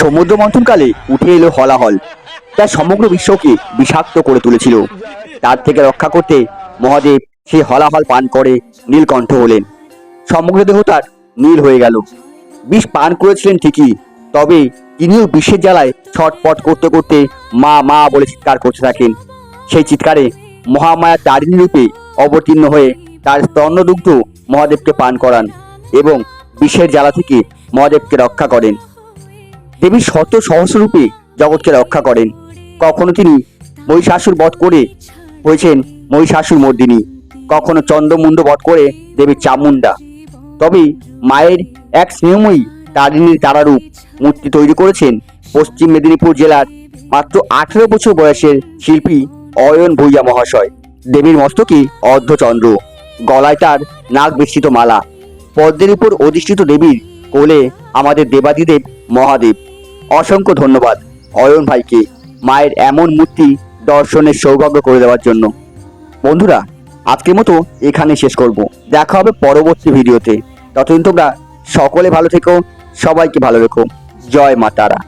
সমুদ্র মন্থনকালে উঠে এলো হলাহল। তা সমগ্র বিশ্বকে বিষাক্ত করে তুলেছিল। তার থেকে রক্ষা করতে মহাদেব সেই হলাহল পান করে নীলকণ্ঠ হলেন। সমগ্র দেহ তার নীল হয়ে গেল। বিষ পান করেছিলেন ঠিকই, তবে তিনিও বিষের জ্বালায় ছটপট করতে করতে মা মা বলে চিৎকার করতে থাকেন। সেই চিৎকারে মহামায়া তারিণী রূপে অবতীর্ণ হয়ে তার স্তন্নদুগ্ধ মহাদেবকে পান করান এবং বিষের জ্বালা থেকে মহাদেবকে রক্ষা করেন। দেবী শত সহস্র রূপে জগৎকে রক্ষা করেন। কখনো তিনি মহিষাসুর বধ করে হয়েছেন মহিষাসুর মর্দিনী। কখনো চন্দ্রমুণ্ড বধ করে দেবী চামুন্ডা তবে মায়ের এক স্নেহময়ী তারিণীর তারারূপ মূর্তি তৈরি করেছেন পশ্চিম মেদিনীপুর জেলার মাত্র আঠেরো বছর বয়সের শিল্পী অয়ন ভূঁইয়া মহাশয়। দেবীর মস্তকে অর্ধচন্দ্র গলায় তার নাক বিস্তৃত মালা। পদ্মের উপর অধিষ্ঠিত দেবীর কোলে আমাদের দেবাদিদেব মহাদেব। অসংখ্য ধন্যবাদ অয়ন ভাইকে মায়ের এমন মূর্তি দর্শনের সৌভাগ্য করে দেওয়ার জন্য। বন্ধুরা, আজকের মতো এখানে শেষ করব। দেখা হবে পরবর্তী ভিডিওতে। ততদিন তোমরা সকলে ভালো থেকো, সবাইকে ভালো রেখো। জয় মা তারা।